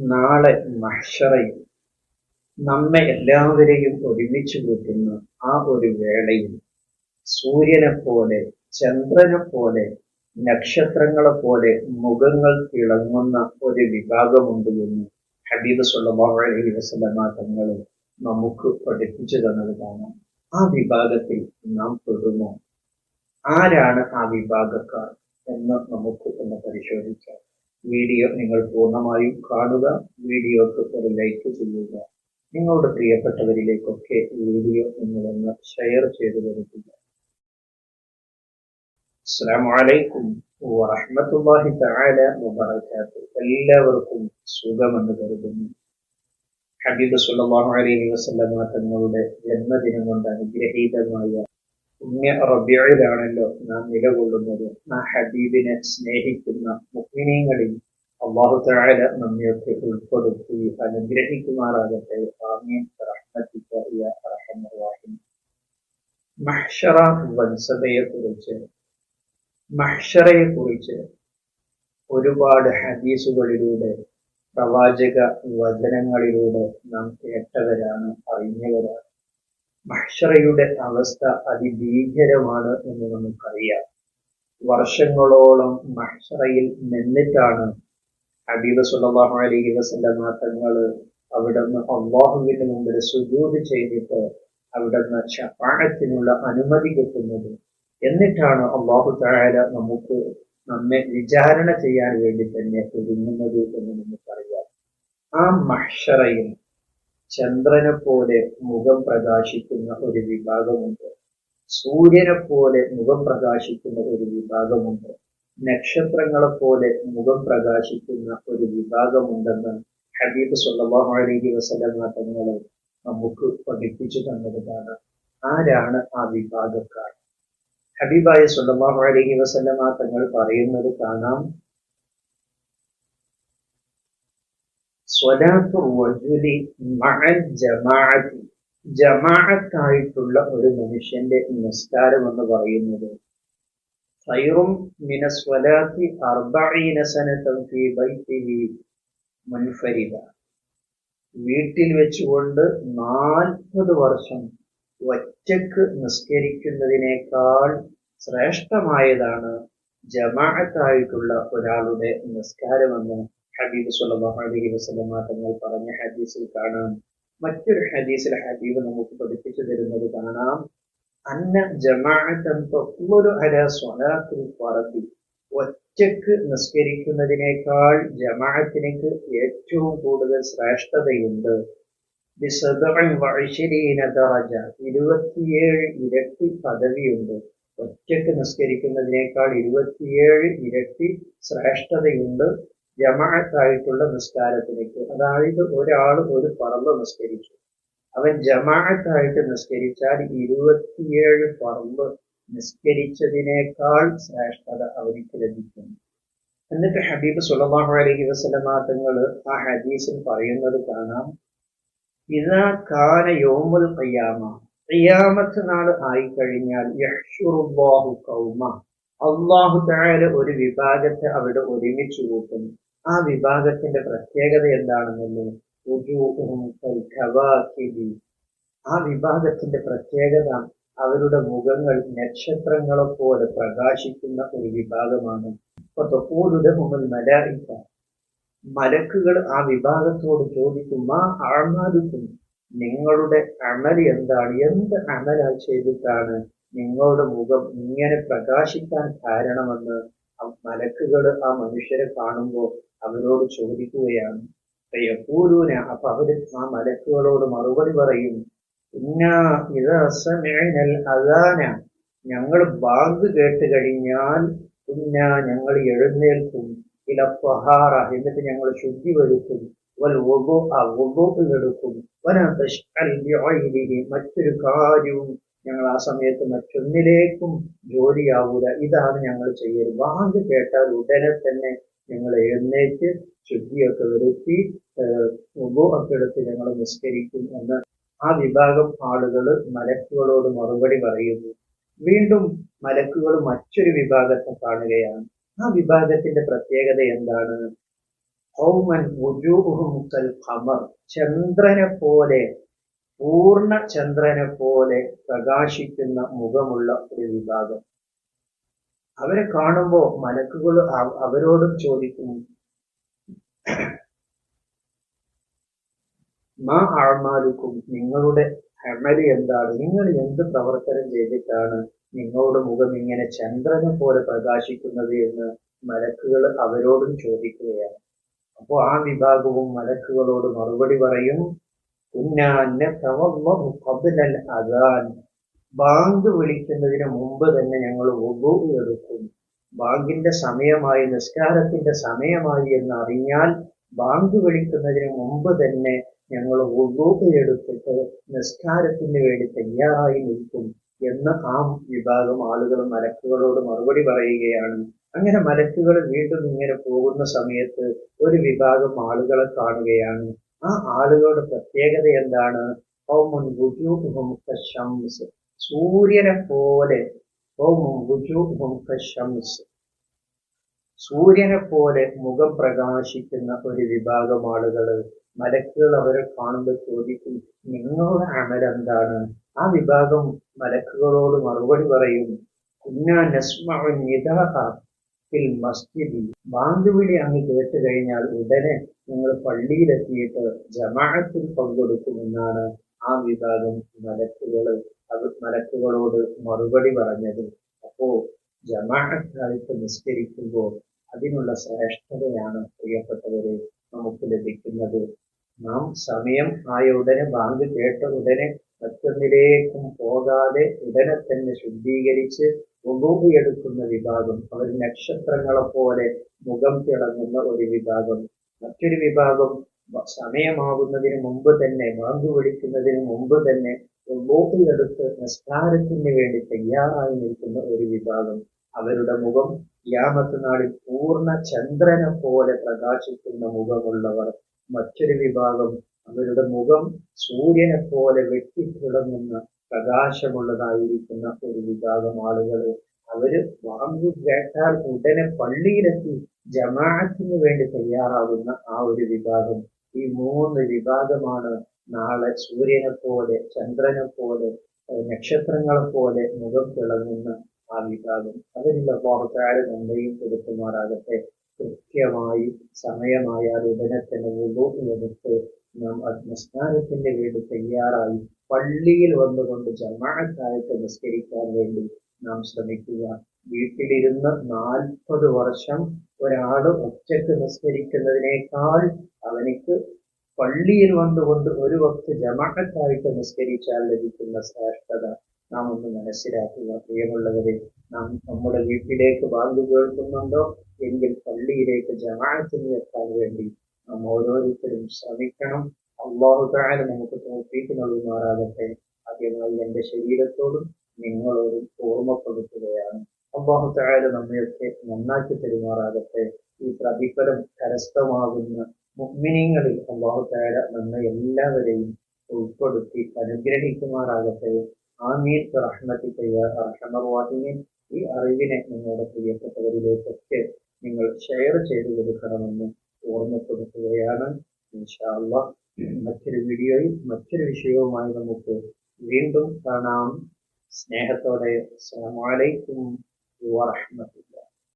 നാളെ മഹ്ഷറയിൽ നമ്മെ എല്ലാവരെയും ഒരുമിച്ച് കൂട്ടുന്ന ആ ഒരു വേളയിൽ സൂര്യനെ പോലെ ചന്ദ്രനെ പോലെ നക്ഷത്രങ്ങളെ പോലെ മുഖങ്ങൾ തിളങ്ങുന്ന ഒരു വിഭാഗമുണ്ട് എന്ന് ഹബീബ് സല്ലല്ലാഹു അലൈഹി വസല്ലമ തങ്ങൾ നമുക്ക് പഠിപ്പിച്ചു തന്നത് കാണാം. ആ വിഭാഗത്തിൽ നാം പെടുമോ? ആരാണ് ആ വിഭാഗക്കാർ എന്ന് നമുക്ക് ഒന്ന് പരിശോധിക്കാം. വീഡിയോ നിങ്ങൾ പൂർണമായും കാണുക. വീഡിയോക്ക് ഒരു ലൈക്ക് ചെയ്യുക. നിങ്ങളുടെ പ്രിയപ്പെട്ടവരിലേക്കൊക്കെ വീഡിയോ നിങ്ങളൊന്ന് ഷെയർ ചെയ്ത് കൊടുക്കുക. അസ്സാം വലൈക്കും വറഹമത്തല്ലാഹി തആല വബറകാതുഹു. എല്ലാവർക്കും സുഖമെന്ന് കരുതുന്നു. ഹബീബ് സല്ലല്ലാഹു അലൈഹി വസല്ലമ തങ്ങളുടെ ജന്മദിനം കൊണ്ട് അനുഗ്രഹീതമായ പുണ്യ റബിയയിലാണല്ലോ നാം നിലകൊള്ളുന്നത്. ആ ഹബീബിനെ സ്നേഹിക്കുന്ന മുഗ്മിനീങ്ങളിൽ അള്ളാഹു താഴെ നമ്മയൊക്കെ ഉൾപ്പെടുത്തി അനുഗ്രഹിക്കുമാറാകട്ടെ. ആമീൻ. മഹ്ഷറ വൻസതയെ കുറിച്ച് മഹ്ഷറയെ കുറിച്ച് ഒരുപാട് ഹദീസുകളിലൂടെ പ്രവാചക വചനങ്ങളിലൂടെ നാം കേട്ടവരാണ് അറിഞ്ഞവരാണ്. മഹ്ഷറയുടെ അവസ്ഥ അതിഭീകരമാണ് എന്ന് നമുക്കറിയാം. വർഷങ്ങളോളം മഹ്ഷറയിൽ നിന്നിട്ടാണ് ഹബീബ് സല്ലല്ലാഹു അലൈഹി വസല്ലമ തങ്ങൾ അവിടുന്ന് അള്ളാഹുവിന്റെ മുമ്പിൽ സുജൂത് ചെയ്തിട്ട് അവിടുന്ന് ഷഫാഅത്തിനുള്ള അനുമതി കിട്ടുന്നത്. എന്നിട്ടാണ് അള്ളാഹു തആല നമുക്ക് നമ്മെ വിചാരണ ചെയ്യാൻ വേണ്ടി തന്നെ ഒരുങ്ങുന്നത് എന്ന് നമുക്കറിയാം. ആ മഹ്ഷറയിൽ ചന്ദ്രനെ പോലെ മുഖം പ്രകാശിക്കുന്ന ഒരു വിഭാഗമുണ്ട്. സൂര്യനെ പോലെ മുഖം പ്രകാശിക്കുന്ന ഒരു വിഭാഗമുണ്ട്. നക്ഷത്രങ്ങളെ പോലെ മുഖം പ്രകാശിക്കുന്ന ഒരു വിഭാഗമുണ്ടെന്ന് ഹബീബ് സുല്ലാഹു അലൈഹി വസല്ലമ തങ്ങൾ നമുക്ക് പഠിപ്പിച്ചു തന്നതാണ്. ആരാണ് ആ വിഭാഗക്കാർ? ഹബീബായ സുല്ലാഹു അലൈഹി വസല്ലമ തങ്ങൾ പറയുന്നത് കാണാം. സ്വലാത്തു മഅൽ ജമാഅത്തി ജമാഅത്തായിട്ടുള്ള ഒരു മനുഷ്യന്റെ നിസ്കാരം എന്ന് പറയുന്നത് ഖൈറും മിന സ്വലാത്തി അർബഈന സനതൻ ഫീ മുൻഫരിദ. വീട്ടിൽ വെച്ചുകൊണ്ട് നാൽപ്പത് വർഷം ഒറ്റയ്ക്ക് നിസ്കരിക്കുന്നതിനേക്കാൾ ശ്രേഷ്ഠമായതാണ് ജമാഅത്തായിട്ടുള്ള ഒരാളുടെ നിസ്കാരമെന്ന് ഹബീബ് അലൈഹി വസല്ലമ തങ്ങൾ പറഞ്ഞ ഹദീസിൽ കാണാം. മറ്റൊരു ഹദീസിൽ ഹബീബ് നമുക്ക് പഠിപ്പിച്ചു തരുന്നത് കാണാം. അന്ന ഫറദി. ഒറ്റയ്ക്ക് നിസ്കരിക്കുന്നതിനേക്കാൾ ജമാഅത്തിനേക്ക് ഏറ്റവും കൂടുതൽ ശ്രേഷ്ഠതയുണ്ട്. ഇരുപത്തിയേഴ് ഇരട്ടി പദവിയുണ്ട്. ഒറ്റയ്ക്ക് നിസ്കരിക്കുന്നതിനേക്കാൾ ഇരുപത്തിയേഴ് ഇരട്ടി ശ്രേഷ്ഠതയുണ്ട്. ജമാഅത്തായിട്ടുള്ള നിസ്കാരത്തിലേക്ക്. അതായത് ഒരാൾ ഒരു പറമ്പ് നിസ്കരിച്ചു. അവൻ ജമാഅത്തായിട്ട് നിസ്കരിച്ചാൽ ഇരുപത്തിയേഴ് പറമ്പ് നിസ്കരിച്ചതിനേക്കാൾ ശ്രേഷ്ഠത അവർക്ക് ലഭിക്കുന്നു. എന്നിട്ട് ഹബീബ് സുലമാഹു അലഹി വസലമാങ്ങൾ ആ ഹദീസിൽ പറയുന്നത് കാണാം. ഇതാ കാന യോമുൽ കയ്യാമ ഖിയാമത്ത് നാൾ ആയിക്കഴിഞ്ഞാൽ യഷുറുബാഹു ഖൗമ. അള്ളാഹു താഴെ ഒരു വിഭാഗത്തെ അവിടെ ഒരുമിച്ച് കൂട്ടും ആ വിഭാഗത്തിന്റെ പ്രത്യേകത എന്താണെന്നല്ലേ ആ വിഭാഗത്തിന്റെ പ്രത്യേകത അവരുടെ മുഖങ്ങൾ നക്ഷത്രങ്ങളെ പോലെ പ്രകാശിക്കുന്ന ഒരു വിഭാഗമാണ്. മലായിക്ക. മലക്കുകൾ ആ വിഭാഗത്തോട് ചോദിക്കും ആ ആൾമാരിക്കും നിങ്ങളുടെ അമൽ എന്താണ്? എന്ത് അമലാ ചെയ്തിട്ടാണ് നിങ്ങളുടെ മുഖം ഇങ്ങനെ പ്രകാശിക്കാൻ കാരണമെന്ന് മലക്കുകൾ ആ മനുഷ്യരെ കാണുമ്പോൾ അവരോട് ചോദിക്കുകയാണ്. യപ്പൂരൂന അപ്പൊ അവർ ആ മലക്കുകളോട് മറുപടി പറയും ഇന്നാ അതാന ഞങ്ങൾ ബാങ്ക് കേട്ട് കഴിഞ്ഞാൽ പിന്നെ ഞങ്ങൾ എഴുന്നേൽക്കും. ഇല പഹാറ എന്നിട്ട് ഞങ്ങൾ ശുദ്ധി വരുത്തും. വൽ ഒബോ ആ ഒബോക്ക് കെടുക്കും മറ്റൊരു കാര്യവും ഞങ്ങൾ ആ സമയത്ത് മറ്റൊന്നിലേക്കും ജോലിയാവൂല. ഇതാണ് ഞങ്ങൾ ചെയ്യൽ വാങ്ക് കേട്ടാൽ ഉടനെ തന്നെ ഞങ്ങൾ എഴുന്നേറ്റ് ശുദ്ധിയൊക്കെ വരുത്തി ഒക്കെ എടുത്ത് ഞങ്ങൾ നിസ്കരിക്കും എന്ന് ആ വിഭാഗം ആളുകൾ മലക്കുകളോട് മറുപടി പറയുന്നു. വീണ്ടും മലക്കുകൾ മറ്റൊരു വിഭാഗത്തെ കാണുകയാണ്. ആ വിഭാഗത്തിന്റെ പ്രത്യേകത എന്താണ്? ഹൗമൻ ചന്ദ്രനെ പോലെ പൂർണ ചന്ദ്രനെ പോലെ പ്രകാശിക്കുന്ന മുഖമുള്ള ഒരു വിഭാഗം. അവരെ കാണുമ്പോൾ മലക്കുകൾ അവരോടും ചോദിക്കുന്നു. മാ ആഴ്മാലുക്കും നിങ്ങളുടെ അമലി എന്താണ്? നിങ്ങൾ എന്ത് പ്രവർത്തനം ചെയ്തിട്ടാണ് നിങ്ങളുടെ മുഖം ഇങ്ങനെ ചന്ദ്രനെ പോലെ പ്രകാശിക്കുന്നത് എന്ന് മലക്കുകൾ അവരോടും ചോദിക്കുകയാണ്. അപ്പോൾ ആ വിഭാഗവും മലക്കുകളോട് മറുപടി പറയും. ബാങ്ക് വിളിക്കുന്നതിന് മുമ്പ് തന്നെ ഞങ്ങൾ ഉബു എടുക്കും. ബാങ്കിന്റെ സമയമായി നിസ്കാരത്തിന്റെ സമയമായി എന്ന് അറിഞ്ഞാൽ ബാങ്ക് വിളിക്കുന്നതിന് മുമ്പ് തന്നെ ഞങ്ങൾ ഉബു എടുത്തിട്ട് നിസ്കാരത്തിന് വേണ്ടി തയ്യാറായി നിൽക്കും എന്ന് ആ വിഭാഗം ആളുകൾ മലക്കുകളോട് മറുപടി പറയുകയാണ്. അങ്ങനെ മലക്കുകൾ വീണ്ടും ഇങ്ങനെ പോകുന്ന സമയത്ത് ഒരു വിഭാഗം ആളുകളെ കാണുകയാണ്. ആ ആളുകളുടെ പ്രത്യേകത എന്താണ്? സൂര്യനെ പോലെ സൂര്യനെ പോലെ മുഖം പ്രകാശിക്കുന്ന ഒരു വിഭാഗം ആളുകൾ മലക്കുകൾ അവരെ കാണുമ്പോൾ ചോദിക്കും നിങ്ങളുടെ അമൽ എന്താണ്? ആ വിഭാഗം മലക്കുകളോട് മറുപടി പറയും കുഞ്ഞാ മസ്ജിദി. ബാങ്കുവിളി അങ്ങ് കേട്ട് കഴിഞ്ഞാൽ ഉടനെ നിങ്ങൾ പള്ളിയിലെത്തിയിട്ട് ജമാഅത്തിൽ പങ്കെടുക്കുമെന്നാണ് ആ വിഭാഗം മലക്കുകൾ മലക്കുകളോട് മറുപടി പറഞ്ഞത്. അപ്പോ ജമാഅത്തായിട്ട് നിസ്കരിക്കുമ്പോൾ അതിനുള്ള ശ്രേഷ്ഠതയാണ് പ്രിയപ്പെട്ടവരെ നമുക്ക് ലഭിക്കുന്നത്. നാം സമയം ആയ ഉടനെ ബാങ്ക് കേട്ട ഉടനെ മറ്റൊന്നിലേക്കും പോകാതെ ഉടനെ തന്നെ ശുദ്ധീകരിച്ച് എടുക്കുന്ന വിഭാഗം അവർ നക്ഷത്രങ്ങളെ പോലെ മുഖം തിളങ്ങുന്ന ഒരു വിഭാഗം മറ്റൊരു വിഭാഗം സമയമാകുന്നതിന് മുമ്പ് തന്നെ ബാങ്ക് വിളിക്കുന്നതിന് മുമ്പ് തന്നെ എടുത്ത് നിസ്കാരത്തിന് വേണ്ടി തയ്യാറായി നിൽക്കുന്ന ഒരു വിഭാഗം അവരുടെ മുഖം യാമത്ത് നാളിൽ പൂർണ ചന്ദ്രനെ പോലെ പ്രകാശിക്കുന്ന മുഖമുള്ളവർ. മറ്റൊരു വിഭാഗം അവരുടെ മുഖം സൂര്യനെ പോലെ വെട്ടി വെട്ടിത്തിളങ്ങുന്ന പ്രകാശമുള്ളതായിരിക്കുന്ന ഒരു വിഭാഗം ആളുകൾ അവർ വാങ്ങു കേട്ടാൽ ഉടനെ പള്ളിയിലെത്തി ജമാഅത്തിന് വേണ്ടി തയ്യാറാകുന്ന ആ ഒരു വിഭാഗം ഈ മൂന്ന് വിഭാഗമാണ് നാളെ സൂര്യനെ പോലെ ചന്ദ്രനെ പോലെ നക്ഷത്രങ്ങളെ പോലെ മുഖം തിളങ്ങുന്ന ആ വിഭാഗം. അതിനുള്ള വാർത്താര് നമ്മയും കൊടുക്കുമാറാകട്ടെ. കൃത്യമായി സമയമായാൽ ഉടനെ തന്നെ എടുത്ത് നാം നമസ്കാരത്തിന് വേണ്ടി തയ്യാറായി പള്ളിയിൽ വന്നുകൊണ്ട് ജമാഅത്തായിട്ട് നിസ്കരിക്കാൻ വേണ്ടി നാം ശ്രമിക്കുക. വീട്ടിലിരുന്ന് നാൽപ്പത് വർഷം ഒരാൾ ഒറ്റയ്ക്ക് നിസ്കരിക്കുന്നതിനേക്കാൾ അവനിക്ക് പള്ളിയിൽ വന്നുകൊണ്ട് ഒരു വക്ത് ജമാഅത്തായിട്ട് നിസ്കരിച്ചാൽ ലഭിക്കുന്ന ശ്രേഷ്ഠത നാം ഒന്ന് മനസ്സിലാക്കുക. പ്രിയമുള്ളവരെ നാം നമ്മുടെ വീട്ടിലേക്ക് ബാങ്ക് കേൾക്കുന്നുണ്ടോ? എങ്കിൽ പള്ളിയിലേക്ക് ജമാഅത്തിന് എത്താൻ വേണ്ടി നാം ഓരോരുത്തരും ശ്രമിക്കണം. അള്ളാഹു താരം നമുക്ക് തോൽപ്പിക്ക് നൽകുമാറാകട്ടെ. ആദ്യമായി എന്റെ ശരീരത്തോടും നിങ്ങളോടും ഓർമ്മപ്പെടുത്തുകയാണ്. അള്ളാഹു തആല നമ്മയൊക്കെ നന്നാക്കി പെരുമാറാകട്ടെ. ഈ പ്രതിഫലം കരസ്ഥമാകുന്ന മുഗ്മിനിങ്ങളിൽ അള്ളാഹു താഴെ നമ്മെ എല്ലാവരെയും ഉൾപ്പെടുത്തി അനുഗ്രഹിക്കുമാറാകട്ടെ. ആമീൻ. റഹ്മത്തിക്കയ്യ റഹ്മർവാഹിമീൻ ഈ അറിവിനെ നിങ്ങളുടെ പ്രിയപ്പെട്ടവരിലേക്കൊക്കെ നിങ്ങൾ ഷെയർ ചെയ്തു കൊടുക്കണമെന്ന് ഓർമ്മപ്പെടുത്തുകയാണ്. ഇൻഷാല്ല മറ്റൊരു വീഡിയോയിൽ മറ്റൊരു വിഷയവുമായി നമുക്ക് വീണ്ടും കാണാം. സ്നേഹത്തോടെ o Arashima teve.